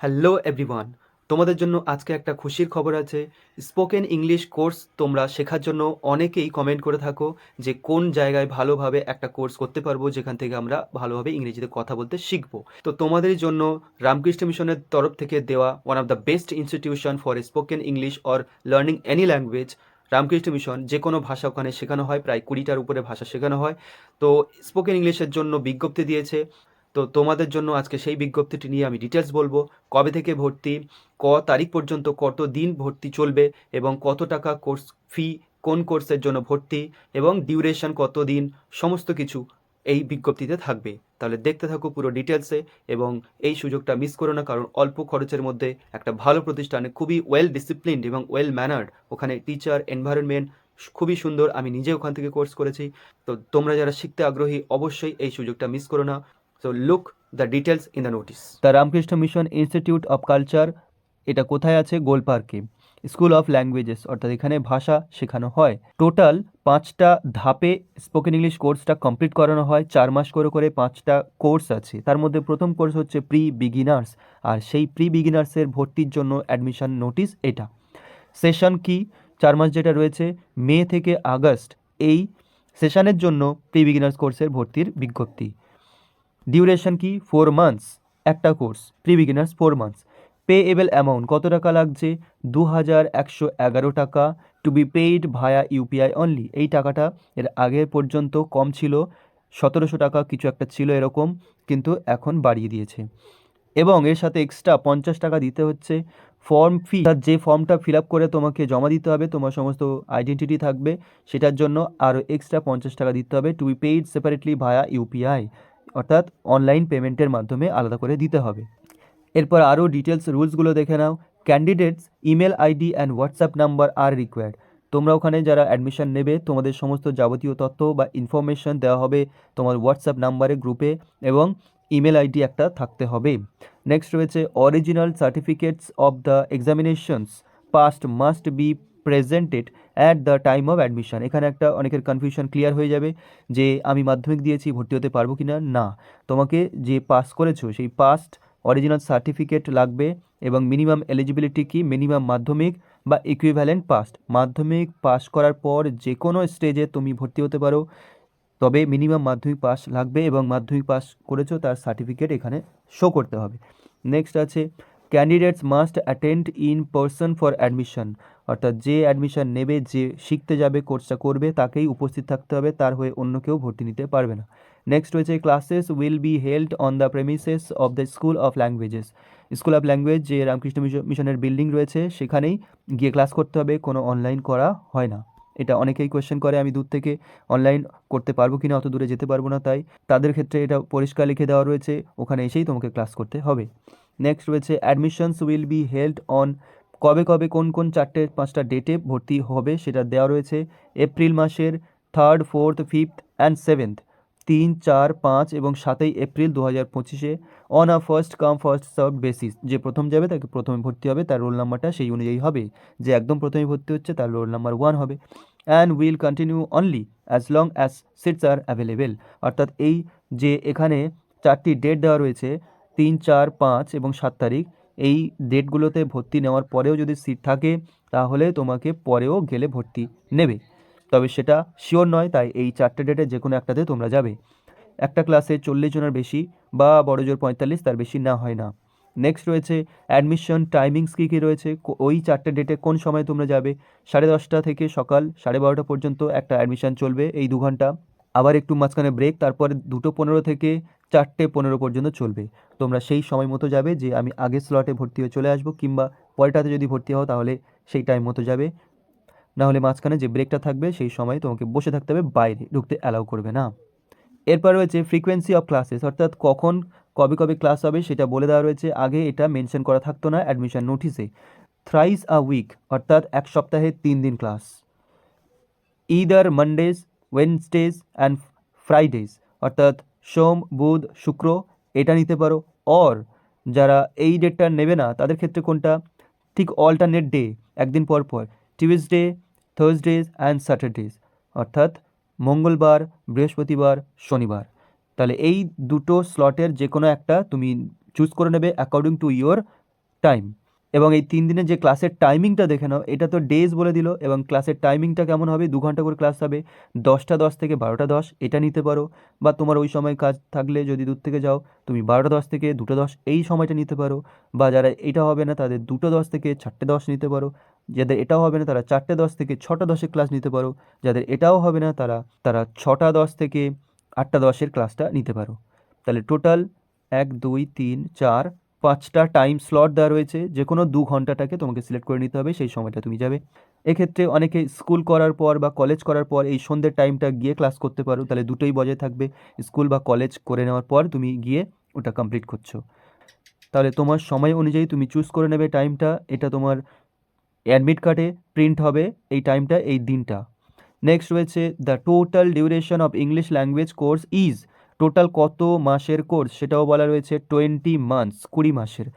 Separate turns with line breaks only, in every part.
Hello everyone, তোমাদের জন্য আজকে একটা খুশির খবর আছে। স্পোকেন ইংলিশ কোর্স তোমরা শেখার জন্য অনেকেই কমেন্ট করে থাকো যে কোন জায়গায় ভালোভাবে একটা কোর্স করতে পারব যেখান থেকে আমরা ভালোভাবে ইংরেজিতে কথা বলতে শিখব। তো তোমাদের জন্য রামকৃষ্ণ মিশনের তরফ থেকে দেওয়া one of the best institution for spoken English or learning any language Ramakrishna Mission, যে কোনো ভাষা ওখানে শেখানো হয়, প্রায় কুড়িটার উপরে ভাষা শেখানো হয়। তো স্পোকেন ইংলিশের জন্য বিজ্ঞপ্তি দিয়েছে। তো তোমাদের জন্য আজকে সেই বিজ্ঞপ্তিটি নিয়ে আমি ডিটেলস বলব। কবে থেকে ভর্তি, ক তারিখ পর্যন্ত কত দিন ভর্তি চলবে এবং কত টাকা কোর্স ফি কোন কোর্সের জন্য ভর্তি এবং ডিউরেশন কত দিন, সমস্ত কিছু এই বিজ্ঞপ্তিতে থাকবে। তাহলে দেখতে থাকো পুরো ডিটেলসে এবং এই সুযোগটা মিস করো না, কারণ অল্প খরচের মধ্যে একটা ভালো প্রতিষ্ঠানে খুবই ওয়েল ডিসিপ্লিনড এবং ওয়েল ম্যানার্ড ওখানে টিচার এনভায়রনমেন্ট খুবই সুন্দর। আমি নিজে ওখান থেকে কোর্স করেছি। তো তোমরা যারা শিখতে আগ্রহী, অবশ্যই এই সুযোগটা মিস করো না। So look the details in the notice the Ramakrishna Mission Institute of Culture এটা কোথায় আছে? গোল পার্কে স্কুল অফ ল্যাঙ্গুয়েজেস অর্থাৎ এখানে ভাষা শেখানো হয়। টোটাল পাঁচটা ধাপে স্পোকেন ইংলিশ কোর্সটা কমপ্লিট করানো হয়। চার মাস করে করে পাঁচটা কোর্স আছে। তার মধ্যে প্রথম কোর্স হচ্ছে প্রি বিগিনার্স আর সেই প্রি বিগিনার্সের ভর্তির জন্য অ্যাডমিশন নোটিশ এটা। সেশন কি? চার মাস যেটা রয়েছে, মে থেকে আগস্ট এই সেশনের জন্য প্রি বিগিনার্স কোর্সের ভর্তির বিজ্ঞপ্তি। ডিউরেশন কি? ফোর মান্থস একটা course pre beginners four months payable amount কত টাকা লাগছে? দু হাজার একশো এগারো টাকা। To be paid via UPI only এই টাকাটা এর আগের পর্যন্ত কম ছিল। সতেরোশো টাকা কিছু একটা ছিল এরকম, কিন্তু এখন বাড়িয়ে দিয়েছে। এবং এর সাথে এক্সট্রা পঞ্চাশ টাকা দিতে হচ্ছে। ফর্ম ফি যে ফর্মটা ফিল আপ করে তোমাকে জমা দিতে হবে, তোমার সমস্ত আইডেন্টিটি থাকবে, সেটার জন্য আরও এক্সট্রা পঞ্চাশ টাকা দিতে হবে। To be paid separately via UPI অর্থাৎ অনলাইন পেমেন্টের মাধ্যমে আলাদা করে দিতে হবে। এরপর আরও ডিটেলস রুলসগুলো দেখে নাও। Candidates email ID and WhatsApp number are required তোমরা ওখানে যারা অ্যাডমিশন নেবে, তোমাদের সমস্ত যাবতীয় তথ্য বা ইনফরমেশন দেওয়া হবে তোমার হোয়াটসঅ্যাপ নাম্বারে গ্রুপে এবং ইমেল আইডি একটা থাকতে হবে। নেক্সট রয়েছে original certificates of the examinations past must be presented at the time of admission এখানে একটা অনেকের কনফিউশন ক্লিয়ার হয়ে যাবে যে আমি মাধ্যমিক দিয়েছি, ভর্তি হতে পারব কি না। না তোমাকে যে পাস করেছ, সেই পাস্ট অরিজিনাল সার্টিফিকেট লাগবে এবং মিনিমাম এলিজিবিলিটি কি? মিনিমাম মাধ্যমিক বা ইকুইভ্যালেন্ট পাস্ট মাধ্যমিক পাস করার পর যে কোনো স্টেজে তুমি ভর্তি হতে পারো, তবে মিনিমাম মাধ্যমিক পাস লাগবে এবং মাধ্যমিক পাস করেছ, তার সার্টিফিকেট এখানে শো করতে হবে। নেক্সট আছে candidates must attend in person for admission অর্থাৎ যে অ্যাডমিশন নেবে, যে শিখতে যাবে কোর্সটা করবে, তাকেই উপস্থিত থাকতে হবে, তার হয়ে অন্য কেউ ভর্তি নিতে পারবে না। নেক্সট রয়েছে classes will be held on the premises of the School of Languages School of Language যে রামকৃষ্ণ মিশনের বিল্ডিং রয়েছে, সেখানেই গিয়ে ক্লাস করতে হবে, কোনো অনলাইন করা হয় না। এটা অনেকেই কোয়েশ্চেন করে, আমি দূর থেকে অনলাইন করতে পারব কি না অত দূরে যেতে পারব না, তাই তাদের ক্ষেত্রে এটা পরিষ্কার লিখে দেওয়া রয়েছে, ওখানে এসেই তোমাকে ক্লাস করতে হবে। নেক্সট রয়েছে admissions will be held on কবে কবে কোন কোন চারটে, পাঁচটা ডেটে ভর্তি হবে সেটা দেওয়া রয়েছে এপ্রিল মাসের third fourth fifth and seventh তিন, চার, পাঁচ এবং সাতই এপ্রিল দু হাজার পঁচিশে on a first come first serve basis যে প্রথম যাবে তাকে প্রথমে ভর্তি হবে, তার রোল নাম্বারটা সেই অনুযায়ী হবে। যে একদম প্রথমে ভর্তি হচ্ছে তার রোল নাম্বার ওয়ান হবে। And will continue only as long as seats are available অর্থাৎ এই যে এখানে চারটি ডেট দেওয়া রয়েছে, তিন, চার, পাঁচ এবং সাত তারিখ এই ডেটগুলোতে ভর্তি নেওয়ার পরেও যদি সিট থাকে, তাহলে তোমাকে পরেও গেলে ভর্তি নেবে। তবে সেটা শিওর নয়, তাই এই চারটে ডেটে যে কোনো একটাতে তোমরা যাবে। একটা ক্লাসে চল্লিশ জনের বেশি বা বড় জোর পঁয়তাল্লিশ, তার বেশি না হয় না। নেক্সট রয়েছে অ্যাডমিশন টাইমিংস কী কী রয়েছে? ওই চারটে ডেটে কোন সময় তোমরা যাবে? সাড়ে দশটা থেকে সকাল সাড়ে বারোটা পর্যন্ত একটা অ্যাডমিশন চলবে এই দু ঘণ্টা। আবার একটু মাঝখানে ব্রেক তারপরে দুটো পনেরো থেকে চারটে পনেরো পর্যন্ত চলবে। তোমরা সেই সময় মতো যাবে যে আমি আগের স্লটে ভর্তি হয়ে চলে আসব, কিংবা পরেরটাতে যদি ভর্তি হও তাহলে সেই টাইম মতো যাবে। না হলে মাঝখানে যে ব্রেকটা থাকবে সেই সময় তোমাকে বসে থাকতে হবে, বাইরে ঢুকতে অ্যালাউ করবে না। এরপর রয়েছে ফ্রিকোয়েন্সি অফ ক্লাসেস অর্থাৎ কখন, কবে কবে ক্লাস হবে সেটা বলে দেওয়া রয়েছে। আগে এটা মেনশন করা থাকতো না অ্যাডমিশন নোটিসে থ্রাইস আ উইক অর্থাৎ এক সপ্তাহে তিন দিন class either Mondays Wednesdays and Fridays অর্থাৎ সোম, বুধ, শুক্র এটা নিতে পারো। অর যারা এই ডেটটা নেবে না, তাদের ক্ষেত্রে কোনটা? ঠিক অল্টারনেট ডে একদিন পর পর। টিউসডে থার্সডেজ অ্যান্ড স্যাটারডেজ অর্থাৎ মঙ্গলবার, বৃহস্পতিবার, শনিবার। তাহলে এই দুটো স্লটের যে কোনো একটা তুমি চুজ করে নেবে অ্যাকর্ডিং টু ইয়োর টাইম এবং এই তিন দিনের যে ক্লাসের টাইমিংটা দেখে নাও, এটা তো ডেজ বলে দিল, এবং ক্লাসের টাইমিংটা কেমন হবে? দু ঘণ্টা করে ক্লাস হবে, দশটা দশ থেকে বারোটা দশ, এটা নিতে পারো। বা তোমার ওই সময় কাজ থাকলে যদি দূর থেকে যাও, তুমি বারোটা দশ থেকে দুটো দশ, এই সময়টা নিতে পারো। বা যারা এটা হবে না, তাদের দুটো দশ থেকে চারটে দশ নিতে পারো। যাদের এটাও হবে না, তারা চারটে দশ থেকে ছটা দশের ক্লাস নিতে পারো। যাদের এটাও হবে না, তারা তারা ছটা দশ থেকে আটটা দশের ক্লাসটা নিতে পারো। তাহলে টোটাল এক, দুই, তিন, চার পাঁচটা টাইম স্লট দেওয়া রয়েছে যে কোনো দু ঘন্টাটাকে তোমাকে সিলেক্ট করে নিতে হবে, সেই সময়টা তুমি যাবে। এক্ষেত্রে অনেকে স্কুল করার পর বা কলেজ করার পর এই সন্ধ্যের টাইমটা গিয়ে ক্লাস করতে পারো, তাহলে দুটোই বজায় থাকবে। স্কুল বা কলেজ করে নেওয়ার পর তুমি গিয়ে ওটা কমপ্লিট করছ। তাহলে তোমার সময় অনুযায়ী তুমি চুজ করে নেবে টাইমটা এটা তোমার অ্যাডমিট কার্ডে প্রিন্ট হবে এই টাইমটা এই দিনটা। নেক্সট রয়েছে the total duration of English language course is total কত মাসের কোর্স? সেটাও বলা রয়েছে টোয়েন্টি মান্থস, কুড়ি মাসের।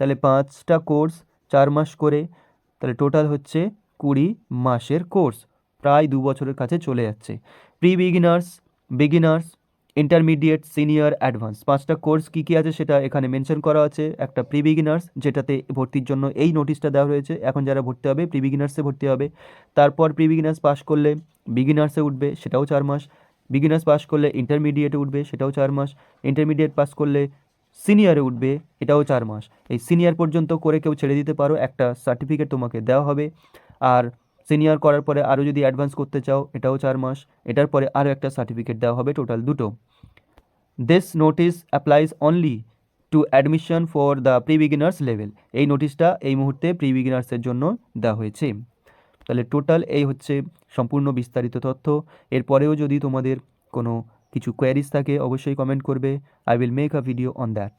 তাহলে পাঁচটা কোর্স চার মাস করে, তাহলে টোটাল হচ্ছে কুড়ি মাসের কোর্স। প্রায় দু বছরের কাছে চলে যাচ্ছে। Pre beginners beginners intermediate, senior, advance. পাঁচটা কোর্স কী কী আছে সেটা এখানে মেনশন করা আছে। একটা প্রি বিগিনার্স যেটাতে ভর্তির জন্য এই নোটিশটা দেওয়া হয়েছে এখন যারা ভর্তি হবে প্রি বিগিনার্সে ভর্তি হবে। তারপর প্রি বিগিনার্স পাস করলে বিগিনার্সে উঠবে, সেটাও চার মাস। বিগিনার্স পাস করলে ইন্টারমিডিয়েটে উঠবে, সেটাও চার মাস। ইন্টারমিডিয়েট পাস করলে সিনিয়রে উঠবে, এটাও চার মাস। এই সিনিয়র পর্যন্ত করে কেউ ছেড়ে দিতে পারো, একটা সার্টিফিকেট তোমাকে দেওয়া হবে। আর সিনিয়র করার পরে আরও যদি অ্যাডভান্স করতে চাও, এটাও চার মাস। এটার পরে আরও একটা সার্টিফিকেট দেওয়া হবে টোটাল দুটো। This notice applies only to admission for the pre beginners level এই নোটিশটা এই মুহূর্তে প্রি বিগিনার্সের জন্য দেওয়া হয়েছে। তাহলে টোটাল এই হচ্ছে সম্পূর্ণ বিস্তারিত তথ্য। এরপরেও যদি তোমাদের কোনো কিছু কোয়ারিজ থাকে, অবশ্যই কমেন্ট করবে। I will make a video on that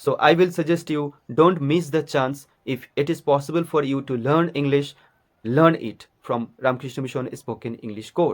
so I will suggest you don't miss the chance if it is possible for you to learn English learn it from Ramakrishna Mission spoken English course